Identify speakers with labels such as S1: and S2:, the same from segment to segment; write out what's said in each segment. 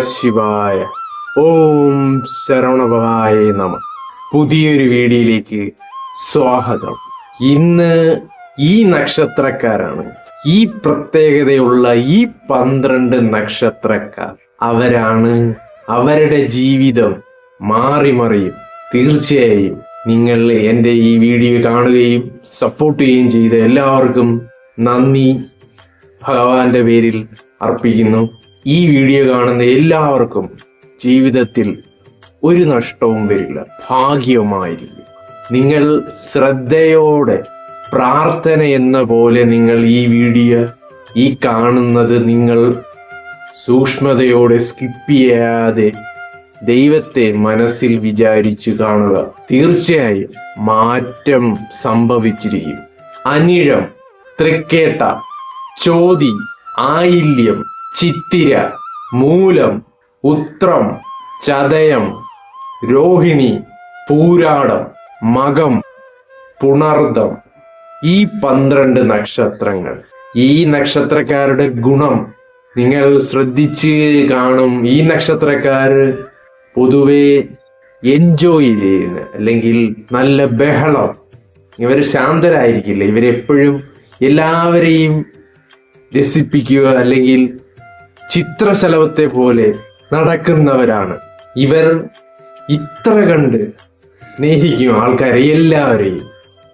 S1: ശിവായ. ഓം ശരവണഭവായ നമ. പുതിയൊരു വീഡിയോയിലേക്ക് സ്വാഗതം. ഇന്ന് ഈ നക്ഷത്രക്കാരാണ്. ഈ പ്രത്യേകതയുള്ള ഈ പന്ത്രണ്ട് നക്ഷത്രക്കാർ. അവരാണ് അവരുടെ ജീവിതം മാറി മറിയും തീർച്ചയായും നിങ്ങൾ എന്റെ ഈ വീഡിയോ കാണുകയും സപ്പോർട്ട് ചെയ്യുകയും ചെയ്ത എല്ലാവർക്കും നന്ദി. ഭഗവാന്റെ പേരിൽ അർപ്പിക്കുന്നു. ഈ വീഡിയോ കാണുന്ന എല്ലാവർക്കും ജീവിതത്തിൽ ഒരു നഷ്ടവും വരില്ല ഭാഗ്യമായിരിക്കും. നിങ്ങൾ ശ്രദ്ധയോടെ പ്രാർത്ഥന എന്ന പോലെ നിങ്ങൾ ഈ വീഡിയോ ഈ കാണുന്നത് നിങ്ങൾ സൂക്ഷ്മതയോടെ സ്കിപ്പ് ചെയ്യാതെ ദൈവത്തെ മനസ്സിൽ വിചാരിച്ച് കാണുക. തീർച്ചയായും മാറ്റം സംഭവിച്ചിരിക്കും. അനിഴം തൃക്കേട്ട ചോതി ആയില്യം ചിത്തിര മൂലം ഉത്രം ചതയം രോഹിണി പൂരാടം മകം പുണർദം. ഈ പന്ത്രണ്ട് നക്ഷത്രങ്ങൾ. ഈ നക്ഷത്രക്കാരുടെ ഗുണം നിങ്ങൾ ശ്രദ്ധിച്ച് കാണും. ഈ നക്ഷത്രക്കാർ പൊതുവെ എൻജോയ് ചെയ്യുന്ന അല്ലെങ്കിൽ നല്ല ബഹളം. ഇവർ ശാന്തരായിരിക്കില്ല. ഇവരെപ്പോഴും എല്ലാവരെയും രസിപ്പിക്കുക അല്ലെങ്കിൽ ചിത്രശലഭത്തെ പോലെ നടക്കുന്നവരാണ്. ഇവർ ഇത്ര കണ്ട് സ്നേഹിക്കും ആൾക്കാരെ എല്ലാവരെയും.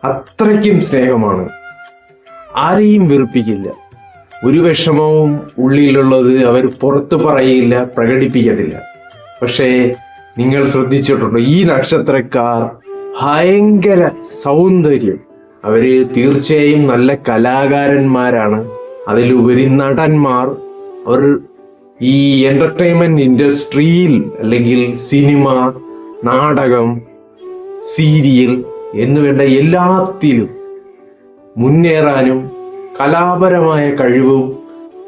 S1: അത്രയ്ക്കും സ്നേഹമാണ്. ആരെയും വെറുപ്പിക്കില്ല. ഒരു വിഷമവും ഉള്ളിലുള്ളത് അവർ പുറത്തു പറയില്ല പ്രകടിപ്പിക്കത്തില്ല. പക്ഷേ നിങ്ങൾ ശ്രദ്ധിച്ചിട്ടുണ്ടോ? ഈ നക്ഷത്രക്കാർ ഭയങ്കര സൗന്ദര്യം. അവർ തീർച്ചയായും നല്ല കലാകാരന്മാരാണ്. അതിലുപരി നടന്മാർ അവർ ഈ എന്റർടൈൻമെന്റ് ഇൻഡസ്ട്രിയിൽ അല്ലെങ്കിൽ സിനിമ നാടകം സീരിയൽ എന്നുവേണ്ട എല്ലാത്തിലും മുന്നേറാനും കലാപരമായ കഴിവും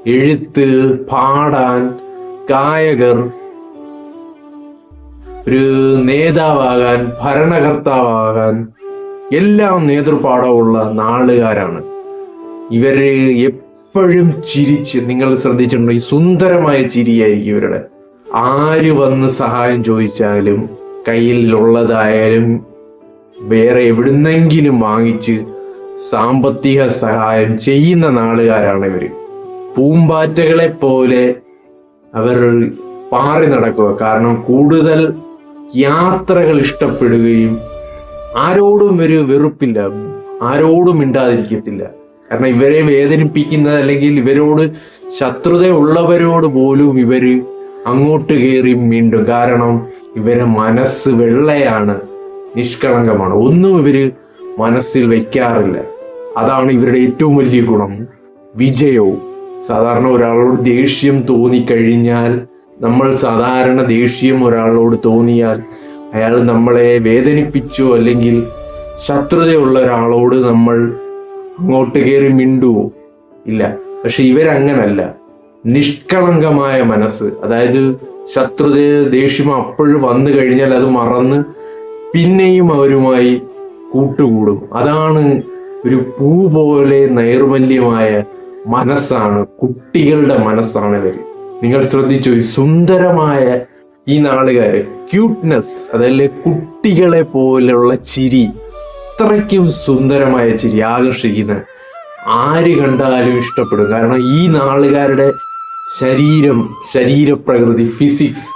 S1: എഴുത്ത് പാടാൻ ഗായകർ ഒരു നേതാവാകാൻ ഭരണകർത്താവാകാൻ എല്ലാം നേതൃപാഠമുള്ള നാളുകാരാണ്. ഇവർ എപ്പോഴും ചിരിച്ച് നിങ്ങൾ ശ്രദ്ധിച്ചിട്ടുണ്ടോ? ഈ സുന്ദരമായ ചിരിയായിരിക്കും ഇവരുടെ. ആര് വന്ന് സഹായം ചോദിച്ചാലും കയ്യിലുള്ളതായാലും വേറെ എവിടുന്നെങ്കിലും വാങ്ങിച്ച് സാമ്പത്തിക സഹായം ചെയ്യുന്ന നാളുകാരാണ് ഇവർ പൂമ്പാറ്റകളെ പോലെ അവർ പാറി നടക്കുക. കാരണം കൂടുതൽ യാത്രകൾ ഇഷ്ടപ്പെടുകയും ആരോടും ഒരു വെറുപ്പില്ല ആരോടും മിണ്ടാതിരിക്കത്തില്ല. കാരണം ഇവരെ വേദനിപ്പിക്കുന്ന അല്ലെങ്കിൽ ഇവരോട് ശത്രുതയുള്ളവരോട് പോലും ഇവർ അങ്ങോട്ട് കയറി വീണ്ടും കാരണം ഇവരെ മനസ്സ് വെള്ളയാണ് നിഷ്കളങ്കമാണ്. ഒന്നും ഇവർ മനസ്സിൽ വെക്കാറില്ല. അതാണ് ഇവരുടെ ഏറ്റവും വലിയ ഗുണം. വിജയവും. സാധാരണ ഒരാളോട് ദേഷ്യം തോന്നിക്കഴിഞ്ഞാൽ നമ്മൾ സാധാരണ ദേഷ്യം ഒരാളോട് തോന്നിയാൽ അയാൾ നമ്മളെ വേദനിപ്പിച്ചു അല്ലെങ്കിൽ ശത്രുതയുള്ള ഒരാളോട് നമ്മൾ അങ്ങോട്ട് കയറി മിണ്ടുവോ ഇല്ല. പക്ഷെ ഇവരങ്ങനല്ല. നിഷ്കളങ്കമായ മനസ്സ്. അതായത് ശത്രുത ദേഷ്യം അപ്പോഴും വന്നു കഴിഞ്ഞാൽ അത് മറന്ന് പിന്നെയും അവരുമായി കൂട്ടുകൂടും. അതാണ് ഒരു പൂ പോലെ നൈർമല്യമായ മനസ്സാണ്. കുട്ടികളുടെ മനസ്സാണ് ഇവർ. നിങ്ങൾ ശ്രദ്ധിച്ചു സുന്ദരമായ ഈ നാളുകാര് ക്യൂട്ട്നെസ് അതല്ലേ കുട്ടികളെ പോലെയുള്ള ചിരി. അത്രയ്ക്കും സുന്ദരമായ ചിരി ആകർഷിക്കുന്ന ആര് കണ്ടാലും ഇഷ്ടപ്പെടും. കാരണം ഈ നാളുകാരുടെ ശരീരം ശരീരപ്രകൃതി ഫിസിക്സ്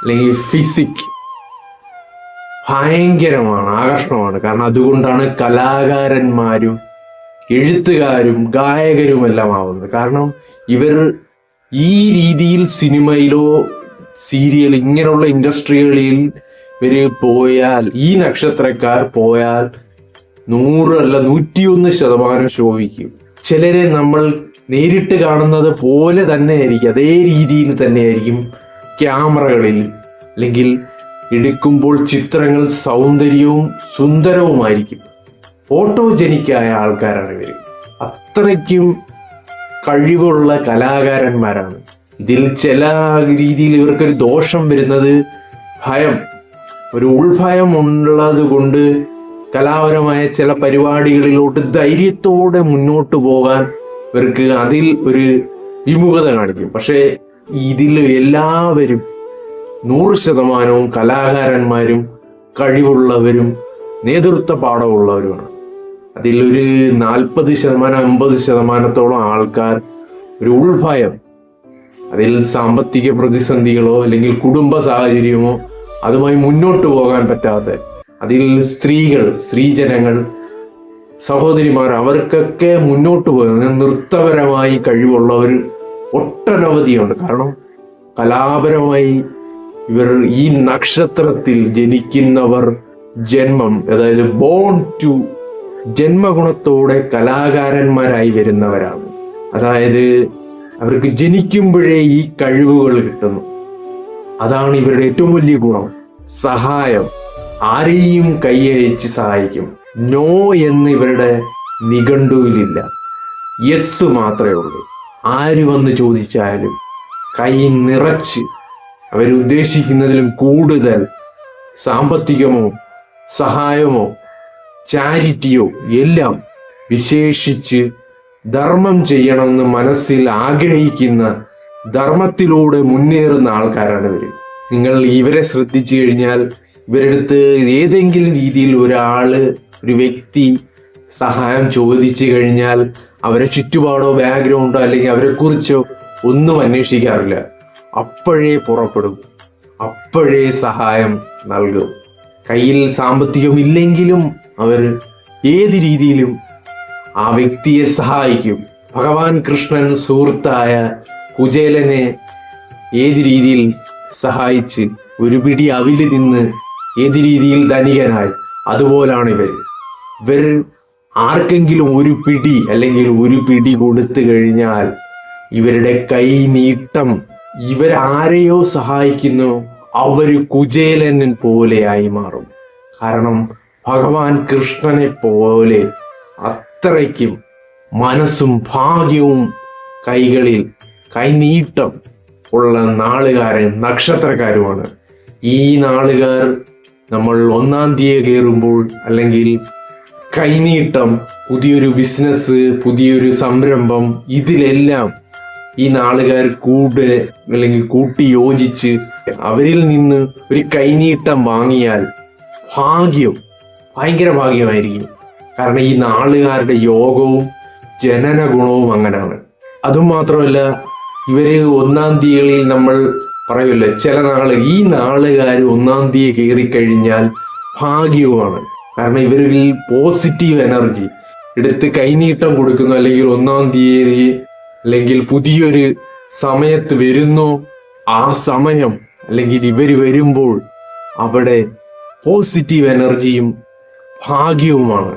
S1: അല്ലെങ്കിൽ ഫിസിക് ഭയങ്കരമാണ് ആകർഷണമാണ്. കാരണം അതുകൊണ്ടാണ് കലാകാരന്മാരും എഴുത്തുകാരും ഗായകരുമെല്ലാം ആവുന്നത്. കാരണം ഇവർ ഈ രീതിയിൽ സിനിമയിലോ സീരിയൽ ഇങ്ങനെയുള്ള ഇൻഡസ്ട്രികളിൽ ഇവർ പോയാൽ ഈ നക്ഷത്രക്കാർ പോയാൽ നൂറ് അല്ല നൂറ്റിയൊന്ന് ശതമാനം ശോഭിക്കും. ചിലരെ നമ്മൾ നേരിട്ട് കാണുന്നത് പോലെ തന്നെ ആയിരിക്കും അതേ രീതിയിൽ തന്നെയായിരിക്കും ക്യാമറകളിൽ. അല്ലെങ്കിൽ എടുക്കുമ്പോൾ ചിത്രങ്ങൾ സൗന്ദര്യവും സുന്ദരവുമായിരിക്കും. ഫോട്ടോജനിക്കായ ആൾക്കാരാണ് ഇവർ അത്രയ്ക്കും കഴിവുള്ള കലാകാരന്മാരാണ്. ഇതിൽ ചില രീതിയിൽ ഇവർക്കൊരു ദോഷം വരുന്നത് ഭയം. ഒരു ഉൾഭയം ഉള്ളത് കൊണ്ട് കലാപരമായ ചില പരിപാടികളിലോട്ട് ധൈര്യത്തോടെ മുന്നോട്ട് പോകാൻ ഇവർക്ക് അതിൽ ഒരു വിമുഖത കാണിക്കും. പക്ഷേ ഇതിൽ എല്ലാവരും നൂറ് ശതമാനവും കലാകാരന്മാരും കഴിവുള്ളവരും നേതൃത്വ പാഠമുള്ളവരുമാണ് അതിലൊരു നാൽപ്പത് ശതമാനം അമ്പത് ശതമാനത്തോളം ആൾക്കാർ ഒരു ഉൾഭയം. അതിൽ സാമ്പത്തിക പ്രതിസന്ധികളോ അല്ലെങ്കിൽ കുടുംബ സാഹചര്യമോ അതുമായി മുന്നോട്ട് പോകാൻ പറ്റാത്ത അതിൽ സ്ത്രീകൾ സ്ത്രീജനങ്ങൾ സഹോദരിമാർ അവർക്കൊക്കെ മുന്നോട്ട് പോകുന്നത് നൃത്തപരമായി കഴിവുള്ളവർ ഒട്ടനവധിയുണ്ട്. കാരണം കലാപരമായി ഇവർ ഈ നക്ഷത്രത്തിൽ ജനിക്കുന്നവർ ജന്മം അതായത് ബോൺ ടു ജന്മഗുണത്തോടെ കലാകാരന്മാരായി വരുന്നവരാണ്. അതായത് അവർക്ക് ജനിക്കുമ്പോഴേ ഈ കഴിവുകൾ കിട്ടുന്നു. അതാണ് ഇവരുടെ ഏറ്റവും വലിയ ഗുണം. സഹായം. ആരെയും കൈയഴിച്ച് സഹായിക്കും. നോ എന്ന് ഇവരുടെ നിഘണ്ടുവിലില്ല. യെസ് മാത്രമേ ഉള്ളൂ. ആര് വന്ന് ചോദിച്ചാലും കൈ നിറച്ച് അവരുദ്ദേശിക്കുന്നതിലും കൂടുതൽ സാമ്പത്തികമോ സഹായമോ ചാരിറ്റിയോ എല്ലാം വിശേഷിച്ച് ധർമ്മം ചെയ്യണമെന്ന് മനസ്സിൽ ആഗ്രഹിക്കുന്ന ധർമ്മത്തിലൂടെ മുന്നേറുന്ന ആൾക്കാരാണ് ഇവർ നിങ്ങൾ ഇവരെ ശ്രദ്ധിച്ചു കഴിഞ്ഞാൽ ഇവരടുത്ത് ഏതെങ്കിലും രീതിയിൽ ഒരാൾ ഒരു വ്യക്തി സഹായം ചോദിച്ചു കഴിഞ്ഞാൽ അവരെ ചുറ്റുപാടോ ബാക്ക്ഗ്രൗണ്ടോ അല്ലെങ്കിൽ അവരെ കുറിച്ചോ ഒന്നും അന്വേഷിക്കാറില്ല. അപ്പോഴേ പുറപ്പെടും. അപ്പോഴേ സഹായം നൽകും. കയ്യിൽ സാമ്പത്തികം ഇല്ലെങ്കിലും അവർ ഏത് രീതിയിലും ആ വ്യക്തിയെ സഹായിക്കും. ഭഗവാൻ കൃഷ്ണൻ സുഹൃത്തായ കുചേലനെ ഏത് രീതിയിൽ സഹായിച്ച് ഒരു പിടി അവിൽ നിന്ന് ഏത് രീതിയിൽ ധനികനായി? അതുപോലാണ് ഇവർ ഇവർ ആർക്കെങ്കിലും ഒരു പിടി അല്ലെങ്കിൽ ഒരു പിടി കൊടുത്തു കഴിഞ്ഞാൽ ഇവരുടെ കൈ നീട്ടം ഇവരാരെയോ സഹായിക്കുന്നു? അവർ കുചേലനൻ പോലെയായി മാറും. കാരണം ഭഗവാൻ കൃഷ്ണനെ പോലെ അത്രയ്ക്കും മനസ്സും ഭാഗ്യവും കൈകളിൽ കൈനീട്ടം ഉള്ള നാളുകാരൻ നക്ഷത്രക്കാരുമാണ്. ഈ നാളുകാർ നമ്മൾ ഒന്നാം തീയതി കയറുമ്പോൾ അല്ലെങ്കിൽ കൈനീട്ടം പുതിയൊരു ബിസിനസ് പുതിയൊരു സംരംഭം ഇതിലെല്ലാം ഈ നാളുകാർ കൂടെ അല്ലെങ്കിൽ കൂട്ടി യോജിച്ച് അവരിൽ നിന്ന് ഒരു കൈനീട്ടം വാങ്ങിയാൽ ഭാഗ്യം ഭയങ്കര ഭാഗ്യമായിരിക്കും. കാരണം ഈ നാളുകാരുടെ യോഗവും ജനന ഗുണവും അങ്ങനെയാണ്. അതും മാത്രമല്ല ഇവർ ഒന്നാം തീയതികളിൽ നമ്മൾ പറയുമല്ലോ ചില നാൾ ഈ നാളുകാർ ഒന്നാം തീയതി കയറിക്കഴിഞ്ഞാൽ ഭാഗ്യവുമാണ്. കാരണം ഇവരിൽ പോസിറ്റീവ് എനർജി എടുത്ത് കൈനീട്ടം കൊടുക്കുന്നു അല്ലെങ്കിൽ ഒന്നാം തീയതി അല്ലെങ്കിൽ പുതിയൊരു സമയത്ത് വരുന്നു ആ സമയം അല്ലെങ്കിൽ ഇവർ വരുമ്പോൾ അവിടെ പോസിറ്റീവ് എനർജിയും ഭാഗ്യവുമാണ്.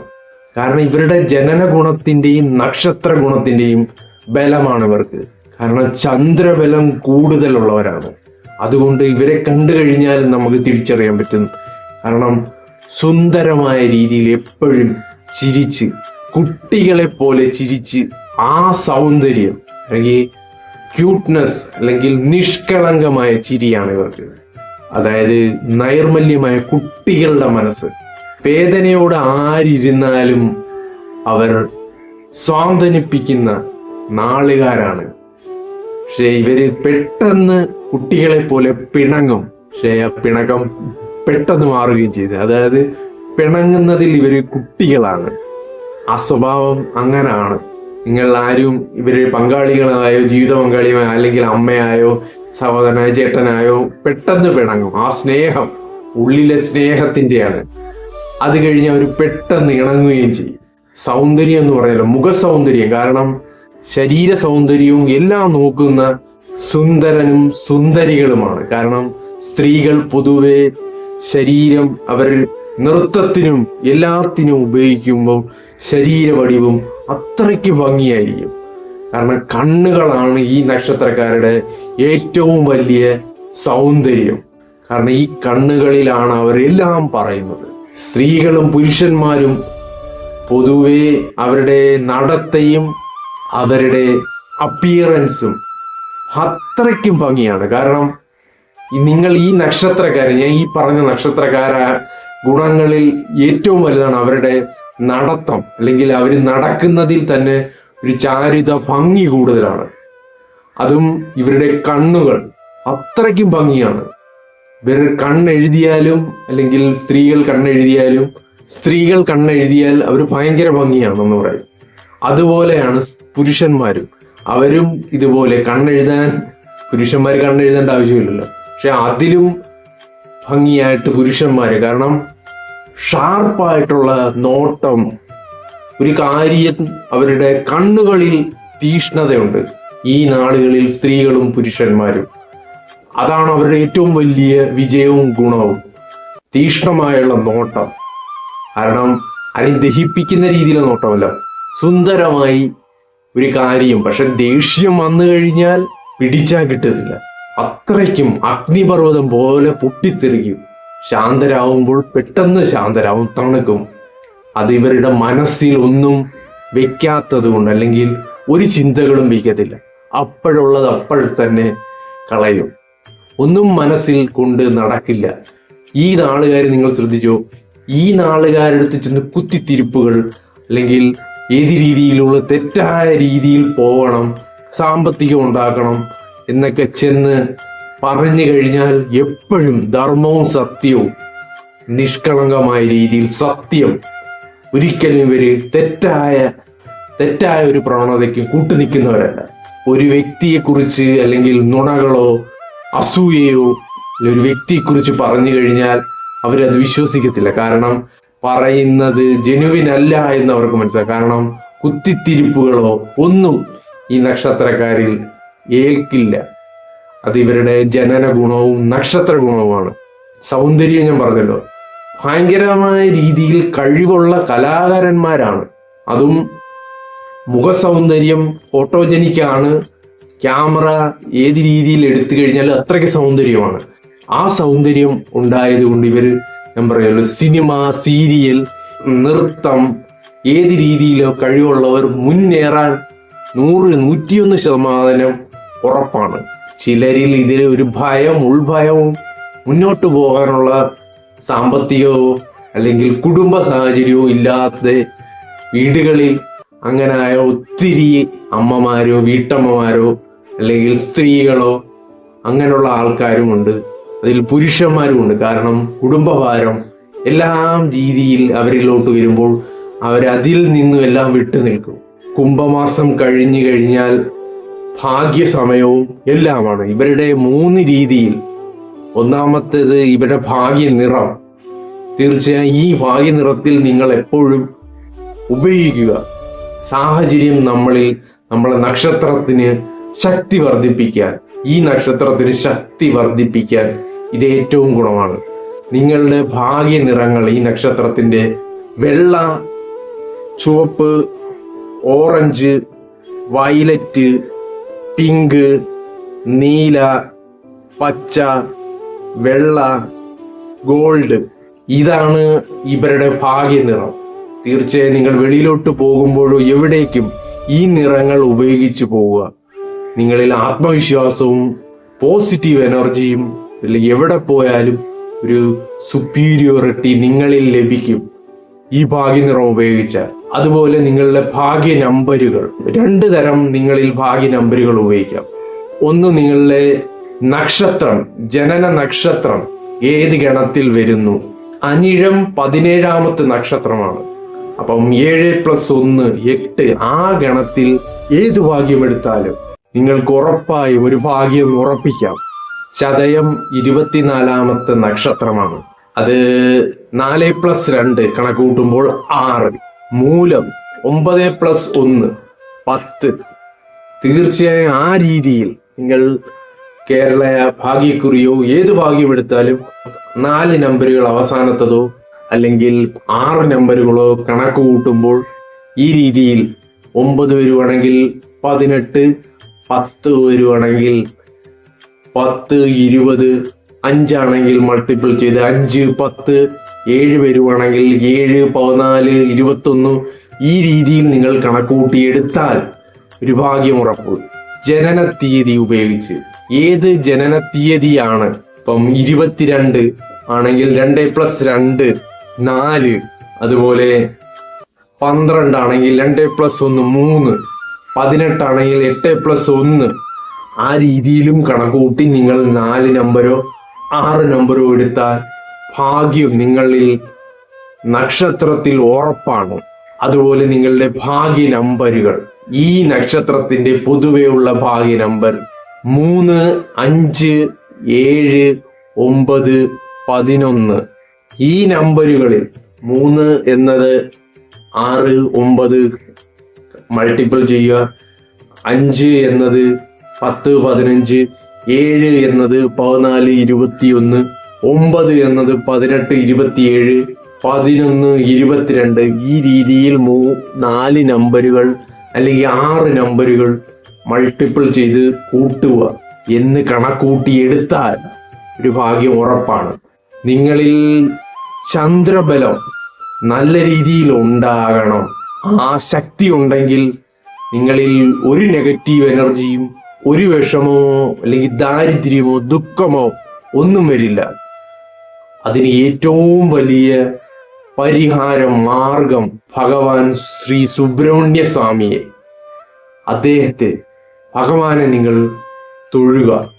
S1: കാരണം ഇവരുടെ ജനന ഗുണത്തിന്റെയും നക്ഷത്ര ഗുണത്തിന്റെയും ബലമാണ് ഇവർക്ക്. കാരണം ചന്ദ്രബലം കൂടുതലുള്ളവരാണ്. അതുകൊണ്ട് ഇവരെ കണ്ടു കഴിഞ്ഞാൽ നമുക്ക് തിരിച്ചറിയാൻ പറ്റും. കാരണം സുന്ദരമായ രീതിയിൽ എപ്പോഴും ചിരിച്ച് കുട്ടികളെ പോലെ ചിരിച്ച് ആ സൗന്ദര്യം അല്ലെങ്കിൽ ക്യൂട്ട്നെസ് അല്ലെങ്കിൽ നിഷ്കളങ്കമായ ചിരിയാണ് ഇവർക്ക്. അതായത് നൈർമല്യമായ കുട്ടികളുടെ മനസ്സ്. വേദനയോട് ആരിരുന്നാലും അവർ സ്വാന്തനിപ്പിക്കുന്ന നാളുകാരാണ്. പക്ഷെ ഇവർ പെട്ടെന്ന് കുട്ടികളെ പോലെ പിണങ്ങും. പക്ഷേ ആ പിണക്കം പെട്ടെന്ന് മാറുകയും ചെയ്തു. അതായത് പിണങ്ങുന്നതിൽ ഇവർ കുട്ടികളാണ്. ആ സ്വഭാവം അങ്ങനാണ്. നിങ്ങൾ ആരും ഇവർ പങ്കാളികളായോ ജീവിത പങ്കാളിയോ അല്ലെങ്കിൽ അമ്മയായോ സഹോദരനായോ ചേട്ടനായോ പെട്ടെന്ന് പിണങ്ങും. ആ സ്നേഹം ഉള്ളിലെ സ്നേഹത്തിന്റെയാണ്. അത് കഴിഞ്ഞ് അവർ പെട്ടെന്ന് ഇണങ്ങുകയും ചെയ്യും. സൗന്ദര്യം എന്ന് പറഞ്ഞാൽ മുഖ സൗന്ദര്യം കാരണം ശരീര സൗന്ദര്യവും എല്ലാം നോക്കുന്ന സുന്ദരനും സുന്ദരികളുമാണ്. കാരണം സ്ത്രീകൾ പൊതുവെ ശരീരം അവർ നൃത്തത്തിനും എല്ലാത്തിനും ഉപയോഗിക്കുമ്പോൾ ശരീരവടിവും അത്രയ്ക്ക് ഭംഗിയായിരിക്കും. കാരണം കണ്ണുകളാണ് ഈ നക്ഷത്രക്കാരുടെ ഏറ്റവും വലിയ സൗന്ദര്യം. കാരണം ഈ കണ്ണുകളിലാണ് അവരെല്ലാം പറയുന്നത്. സ്ത്രീകളും പുരുഷന്മാരും പൊതുവെ അവരുടെ നടത്തയും അവരുടെ അപ്പിയറൻസും അത്രയ്ക്കും ഭംഗിയാണ്. കാരണം നിങ്ങൾ ഈ നക്ഷത്രക്കാരെ ഞാൻ ഈ പറഞ്ഞ നക്ഷത്രക്കാര ഗുണങ്ങളിൽ ഏറ്റവും വലുതാണ് അവരുടെ നടത്തം. അല്ലെങ്കിൽ അവർ നടക്കുന്നതിൽ തന്നെ ഒരു ചാരുത ഭംഗി കൂടുതലാണ്. അതും ഇവരുടെ കണ്ണുകൾ അത്രയ്ക്കും ഭംഗിയാണ്. ഇവർ കണ്ണെഴുതിയാലും അല്ലെങ്കിൽ സ്ത്രീകൾ കണ്ണെഴുതിയാലും സ്ത്രീകൾ കണ്ണെഴുതിയാൽ അവർ ഭയങ്കര ഭംഗിയാണെന്ന് പറയും. അതുപോലെയാണ് പുരുഷന്മാരും. അവരും ഇതുപോലെ കണ്ണെഴുതാൻ പുരുഷന്മാർ കണ്ണെഴുതേണ്ട ആവശ്യമില്ലല്ലോ. പക്ഷെ അതിലും ഭംഗിയായിട്ട് പുരുഷന്മാർ കാരണം ഷാർപ്പായിട്ടുള്ള നോട്ടം ഒരു കാര്യം അവരുടെ കണ്ണുകളിൽ തീഷ്ണതയുണ്ട്. ഈ നാളുകളിൽ സ്ത്രീകളും പുരുഷന്മാരും. അതാണ് അവരുടെ ഏറ്റവും വലിയ വിജയവും ഗുണവും. തീഷ്ണമായുള്ള നോട്ടം. കാരണം അതിന് ദഹിപ്പിക്കുന്ന രീതിയിലെ നോട്ടമല്ല. സുന്ദരമായി ഒരു കാര്യം. പക്ഷെ ദേഷ്യം വന്നു കഴിഞ്ഞാൽ പിടിച്ചാൽ കിട്ടത്തില്ല. അത്രയ്ക്കും അഗ്നിപർവതം പോലെ പൊട്ടിത്തെറിക്കും. ശാന്തരാകുമ്പോൾ പെട്ടെന്ന് ശാന്തരാകും തണുക്കും. അത് ഇവരുടെ മനസ്സിൽ ഒന്നും വെക്കാത്തത് കൊണ്ട് അല്ലെങ്കിൽ ഒരു ചിന്തകളും വയ്ക്കത്തില്ല അപ്പോഴുള്ളത് അപ്പോൾ തന്നെ കളയും. ഒന്നും മനസ്സിൽ കൊണ്ട് നടക്കില്ല. ഈ നാളുകാർ നിങ്ങൾ ശ്രദ്ധിച്ചോ? ഈ നാളുകാരെടുത്ത് ചെന്ന് കുത്തിത്തിരിപ്പുകൾ അല്ലെങ്കിൽ ഏത് രീതിയിലുള്ള തെറ്റായ രീതിയിൽ പോകണം സാമ്പത്തികം ഉണ്ടാക്കണം എന്നൊക്കെ ചെന്ന് പറഞ്ഞു കഴിഞ്ഞാൽ എപ്പോഴും ധർമ്മവും സത്യവും നിഷ്കളങ്കമായ രീതിയിൽ സത്യം. ഒരിക്കലും ഇവർ തെറ്റായ തെറ്റായ ഒരു പ്രവണതയ്ക്ക് കൂട്ടുനിൽക്കുന്നവരല്ല ഒരു വ്യക്തിയെക്കുറിച്ച് അല്ലെങ്കിൽ നുണകളോ അസൂയയോ ഒരു വ്യക്തിയെക്കുറിച്ച് പറഞ്ഞു കഴിഞ്ഞാൽ അവരത് വിശ്വസിക്കത്തില്ല. കാരണം പറയുന്നത് ജനുവിൻ അല്ല എന്ന് അവർക്ക് മനസ്സിലാക്കാം കാരണം കുത്തിത്തിരിപ്പുകളോ ഒന്നും ഈ നക്ഷത്രക്കാരിൽ ഏൽക്കില്ല. അത് ഇവരുടെ ജനന ഗുണവും നക്ഷത്ര ഗുണവുമാണ്. സൗന്ദര്യം ഞാൻ പറഞ്ഞല്ലോ. ഭയങ്കരമായ രീതിയിൽ കഴിവുള്ള കലാകാരന്മാരാണ്. അതും മുഖസൗന്ദര്യം ഫോട്ടോജനിക്കാണ്. ക്യാമറ ഏത് രീതിയിൽ എടുത്തു കഴിഞ്ഞാൽ അത്രയ്ക്ക് സൗന്ദര്യമാണ്. ആ സൗന്ദര്യം ഉണ്ടായതുകൊണ്ട് ഇവർ ഞാൻ പറയുമല്ലോ സിനിമ സീരിയൽ നൃത്തം ഏത് രീതിയിലോ കഴിവുള്ളവർ മുന്നേറാൻ നൂറ് നൂറ്റിയൊന്ന് ശതമാനം ഉറപ്പാണ്. ചിലരിൽ ഇതിൽ ഒരു ഭയം ഉൾഭയവും മുന്നോട്ട് പോകാനുള്ള സാമ്പത്തികവും അല്ലെങ്കിൽ കുടുംബ സാഹചര്യവും ഇല്ലാത്ത വീടുകളിൽ അങ്ങനായ ഒത്തിരി അമ്മമാരോ വീട്ടമ്മമാരോ അല്ലെങ്കിൽ സ്ത്രീകളോ അങ്ങനെയുള്ള ആൾക്കാരുമുണ്ട് അതിൽ പുരുഷന്മാരുമുണ്ട്. കാരണം കുടുംബഭാരം എല്ലാം രീതിയിൽ അവരിലോട്ട് വരുമ്പോൾ അവരതിൽ നിന്നും എല്ലാം വിട്ടു നിൽക്കും. കുംഭമാസം കഴിഞ്ഞു കഴിഞ്ഞാൽ ഭാഗ്യസമയവും എല്ലാമാണ്. ഇവരുടെ മൂന്ന് രീതിയിൽ ഒന്നാമത്തേത് ഇവരുടെ ഭാഗ്യ നിറം തീർച്ചയായും ഈ ഭാഗ്യ നിറത്തിൽ നിങ്ങൾ എപ്പോഴും ഉപയോഗിക്കുക. സാഹചര്യം നമ്മളിൽ നമ്മളെ നക്ഷത്രത്തിന് ശക്തി വർദ്ധിപ്പിക്കാൻ ഈ നക്ഷത്രത്തിന് ശക്തി വർദ്ധിപ്പിക്കാൻ ഇത് ഏറ്റവും ഗുണമാണ്. നിങ്ങളുടെ ഭാഗ്യ നിറങ്ങൾ ഈ നക്ഷത്രത്തിന്റെ വെള്ള ചുവപ്പ് ഓറഞ്ച് വയലറ്റ് പിങ്ക് നീല പച്ച വെള്ള ഗോൾഡ്. ഇതാണ് ഇവരുടെ ഭാഗ്യ നിറം. തീർച്ചയായും നിങ്ങൾ വെളിയിലോട്ട് പോകുമ്പോഴോ എവിടേക്കും ഈ നിറങ്ങൾ ഉപയോഗിച്ചു പോവുക. നിങ്ങളിൽ ആത്മവിശ്വാസവും പോസിറ്റീവ് എനർജിയും അല്ലെങ്കിൽ എവിടെ പോയാലും ഒരു സുപ്പീരിയോറിറ്റി നിങ്ങളിൽ ലഭിക്കും. ഈ ഭാഗ്യ നിറം ഉപയോഗിച്ചാൽ. അതുപോലെ നിങ്ങളുടെ ഭാഗ്യ നമ്പരുകൾ രണ്ട് തരം നിങ്ങളിൽ ഭാഗ്യ നമ്പരുകൾ ഉപയോഗിക്കാം. ഒന്ന് നിങ്ങളുടെ നക്ഷത്രം ജനന നക്ഷത്രം ഏത് ഗണത്തിൽ വരുന്നു? അനിഴം പതിനേഴാമത്തെ നക്ഷത്രമാണ്. അപ്പം ഏഴ് പ്ലസ് ഒന്ന് എട്ട് ആ ഗണത്തിൽ ഏത് ഭാഗ്യം എടുത്താലും നിങ്ങൾക്ക് ഉറപ്പായും ഒരു ഭാഗ്യം ഉറപ്പിക്കാം. ചതയം ഇരുപത്തിനാലാമത്തെ നക്ഷത്രമാണ്. അത് നാല് പ്ലസ് രണ്ട് കണക്കൂട്ടുമ്പോൾ ആറ്. മൂലം ഒമ്പത് പ്ലസ് ഒന്ന് പത്ത്. തീർച്ചയായും ആ രീതിയിൽ നിങ്ങൾ കേരള ഭാഗ്യക്കുറിയോ ഏത് ഭാഗ്യം എടുത്താലും നാല് നമ്പറുകൾ അവസാനത്തതോ അല്ലെങ്കിൽ ആറ് നമ്പറുകളോ കണക്ക് കൂട്ടുമ്പോൾ ഈ രീതിയിൽ ഒമ്പത് വരുവാണെങ്കിൽ പതിനെട്ട് പത്ത് വരുവാണെങ്കിൽ പത്ത് ഇരുപത് അഞ്ചാണെങ്കിൽ മൾട്ടിപ്പിൾ ചെയ്ത് അഞ്ച് പത്ത് ഏഴ് വരുവാണെങ്കിൽ ഏഴ് പതിനാല് ഇരുപത്തൊന്ന് ഈ രീതിയിൽ നിങ്ങൾ കണക്കൂട്ടിയെടുത്താൽ ഒരു ഭാഗ്യം ഉറപ്പ്. ജനന തീയതി ഉപയോഗിച്ച്. ഏത് ജനന തീയതിയാണ് ഇപ്പം ഇരുപത്തിരണ്ട് ആണെങ്കിൽ രണ്ട് പ്ലസ് രണ്ട് നാല്. അതുപോലെ പന്ത്രണ്ടാണെങ്കിൽ രണ്ട് പ്ലസ് ഒന്ന് മൂന്ന്. പതിനെട്ടാണെങ്കിൽ എട്ട് പ്ലസ് ഒന്ന്. ആ രീതിയിലും കണക്കുകൂട്ടി നിങ്ങൾ നാല് നമ്പരോ ആറ് നമ്പരോ എടുത്താൽ ഭാഗ്യം നിങ്ങളിൽ നക്ഷത്രത്തിൽ ഉറപ്പാണ്. അതുപോലെ നിങ്ങളുടെ ഭാഗ്യ നമ്പരുകൾ. ഈ നക്ഷത്രത്തിന്റെ പൊതുവെയുള്ള ഭാഗ്യ നമ്പർ മൂന്ന് അഞ്ച് ഏഴ് ഒമ്പത് പതിനൊന്ന്. ഈ നമ്പരുകളിൽ മൂന്ന് എന്നത് ആറ് ഒമ്പത് മൾട്ടിപ്പിൾ ചെയ്യുക. അഞ്ച് എന്നത് പത്ത് പതിനഞ്ച് ഏഴ് എന്നത് പതിനാല് ഇരുപത്തിയൊന്ന് ഒമ്പത് എന്നത് പതിനെട്ട് ഇരുപത്തിയേഴ് പതിനൊന്ന് ഇരുപത്തിരണ്ട് ഈ രീതിയിൽ മൂ നാല് നമ്പറുകൾ അല്ലെങ്കിൽ ആറ് നമ്പറുകൾ മൾട്ടിപ്പിൾ ചെയ്ത് കൂട്ടുക എന്ന് കണക്കൂട്ടിയെടുത്താൽ ഒരു ഭാഗ്യം ഉറപ്പാണ്. നിങ്ങളിൽ ചന്ദ്രബലം നല്ല രീതിയിൽ ഉണ്ടാകണം. ആ ശക്തി ഉണ്ടെങ്കിൽ നിങ്ങളിൽ ഒരു നെഗറ്റീവ് എനർജിയും ഒരു വിഷമമോ അല്ലെങ്കിൽ ദാരിദ്ര്യമോ ദുഃഖമോ ഒന്നും വരില്ല. അതിന് ഏറ്റവും വലിയ പരിഹാര മാർഗം ഭഗവാൻ ശ്രീ സുബ്രഹ്മണ്യ സ്വാമിയെ. അദ്ദേഹത്തെ ഭഗവാനെ നിങ്ങൾ തൊഴുക.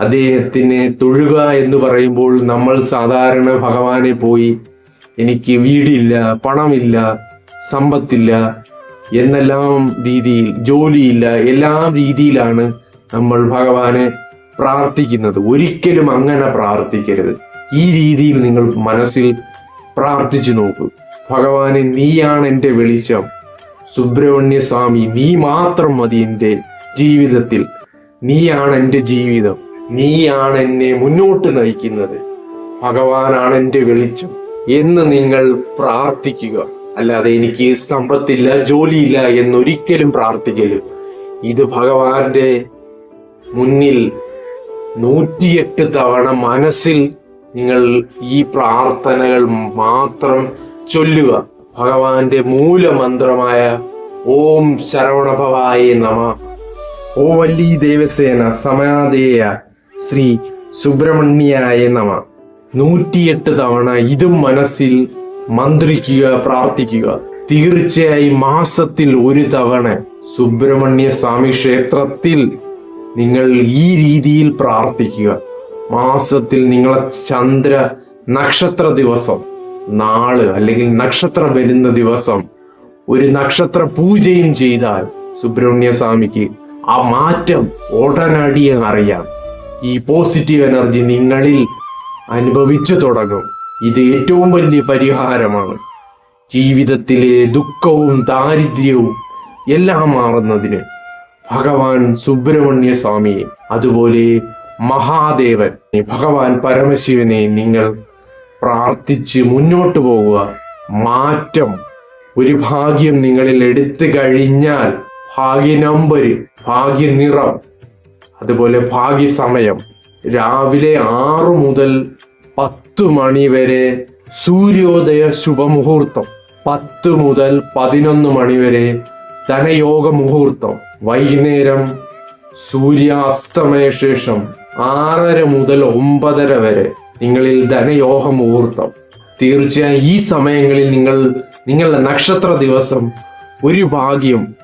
S1: അദ്ദേഹത്തിനെ തൊഴുക എന്ന് പറയുമ്പോൾ നമ്മൾ സാധാരണ ഭഗവാനെ പോയി എനിക്ക് വീടില്ല പണമില്ല സമ്പത്തില്ല എന്നെല്ലാം രീതിയിൽ ജോലിയില്ല എല്ലാം രീതിയിലാണ് നമ്മൾ ഭഗവാനെ പ്രാർത്ഥിക്കുന്നത്. ഒരിക്കലും അങ്ങനെ പ്രാർത്ഥിക്കരുത്. ഈ രീതിയിൽ നിങ്ങൾ മനസ്സിൽ പ്രാർത്ഥിച്ചു നോക്കൂ. ഭഗവാനെ നീയാണ് എന്റെ വെളിച്ചം. സുബ്രഹ്മണ്യ സ്വാമി നീ മാത്രം മതി എന്റെ ജീവിതത്തിൽ. നീയാണ് എന്റെ ജീവിതം. നീയാണ് എന്നെ മുന്നോട്ട് നയിക്കുന്നത്. ഭഗവാനാണ് എന്റെ വെളിച്ചം എന്ന് നിങ്ങൾ പ്രാർത്ഥിക്കുക. അല്ലാതെ എനിക്ക് സമ്പത്തില്ല ജോലിയില്ല എന്നൊരിക്കലും പ്രാർത്ഥിക്കരുത്. ഇത് ഭഗവാന്റെ മുന്നിൽ നൂറ്റിയെട്ട് തവണ മനസ്സിൽ നിങ്ങൾ ഈ പ്രാർത്ഥനകൾ മാത്രം ചൊല്ലുക. ഭഗവാന്റെ മൂലമന്ത്രമായ ഓം ശരവണഭവായ നമ. ഓ വല്ലി ദേവസേന സമാധേയ ശ്രീ സുബ്രഹ്മണ്യായ നമ. നൂറ്റിയെട്ട് തവണ ഇതും മനസ്സിൽ മന്ത്രിക്കുക പ്രാർത്ഥിക്കുക. തീർച്ചയായും മാസത്തിൽ ഒരു തവണ സുബ്രഹ്മണ്യ സ്വാമി ക്ഷേത്രത്തിൽ നിങ്ങൾ ഈ രീതിയിൽ പ്രാർത്ഥിക്കുക. മാസത്തിൽ നിങ്ങളെ ചന്ദ്ര നക്ഷത്ര ദിവസം നാൾ അല്ലെങ്കിൽ നക്ഷത്രം വരുന്ന ദിവസം ഒരു നക്ഷത്ര പൂജയും ചെയ്താൽ സുബ്രഹ്മണ്യ സ്വാമിക്ക് ആ മാറ്റം ഉടനടി അറിയാം ഈ പോസിറ്റീവ് എനർജി നിങ്ങളിൽ അനുഭവിച്ചു തുടങ്ങും. ഇത് ഏറ്റവും വലിയ പരിഹാരമാണ്. ജീവിതത്തിലെ ദുഃഖവും ദാരിദ്ര്യവും എല്ലാം മാറുന്നതിന് ഭഗവാൻ സുബ്രഹ്മണ്യ സ്വാമിയെ അതുപോലെ മഹാദേവൻ. ഭഗവാൻ പരമശിവനെ നിങ്ങൾ പ്രാർത്ഥിച്ച് മുന്നോട്ട് പോകുക മാറ്റം ഒരു ഭാഗ്യം നിങ്ങളിൽ എടുത്തു കഴിഞ്ഞാൽ ഭാഗ്യ നമ്പർ ഭാഗ്യ നിറം അതുപോലെ ഭാഗ്യ സമയം. രാവിലെ ആറു മുതൽ പത്ത് മണി വരെ സൂര്യോദയ ശുഭമുഹൂർത്തം. പത്ത് മുതൽ പതിനൊന്ന് മണി വരെ ധനയോഗ മുഹൂർത്തം. വൈകുന്നേരം സൂര്യാസ്തമയ ശേഷം ആറര മുതൽ ഒമ്പതര വരെ നിങ്ങളിൽ ധനയോഗ മുഹൂർത്തം തീർച്ചയായും ഈ സമയങ്ങളിൽ നിങ്ങൾ നിങ്ങളുടെ നക്ഷത്ര ദിവസം ഒരു ഭാഗ്യം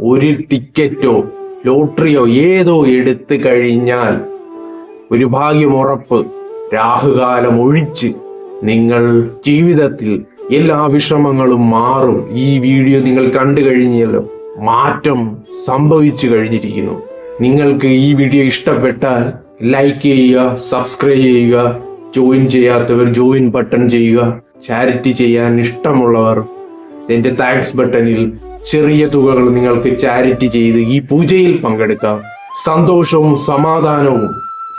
S1: ഒരു ടിക്കറ്റോ ലോട്ടറിയോ ഏതോ എടുത്തു കഴിഞ്ഞാൽ ഒരു ഭാഗ്യം ഉറപ്പ് രാഹുകാലം ഒഴിച്ച് നിങ്ങൾ ജീവിതത്തിൽ എല്ലാ വിഷമങ്ങളും മാറും. ഈ വീഡിയോ നിങ്ങൾ കണ്ടു കഴിഞ്ഞല്ലോ. മാറ്റം സംഭവിച്ചു കഴിഞ്ഞിരിക്കുന്നു. നിങ്ങൾക്ക് ഈ വീഡിയോ ഇഷ്ടപ്പെട്ടാൽ ലൈക്ക് ചെയ്യുക സബ്സ്ക്രൈബ് ചെയ്യുക ജോയിൻ ചെയ്യാത്തവർ ജോയിൻ ബട്ടൺ ചെയ്യുക. ചാരിറ്റി ചെയ്യാൻ ഇഷ്ടമുള്ളവർ എന്റെ താങ്ക്സ് ബട്ടണിൽ ചെറിയ തുകകൾ നിങ്ങൾക്ക് ചാരിറ്റി ചെയ്ത് ഈ പൂജയിൽ പങ്കെടുക്കാം. സന്തോഷവും സമാധാനവും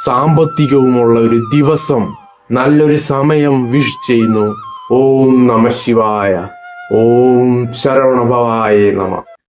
S1: സാമ്പത്തികവുമുള്ള ഒരു ദിവസം നല്ലൊരു സമയം വിഷ് ചെയ്യുന്നു. ഓം നമ ശിവായ. ഓം ശരവണഭവായ നമ.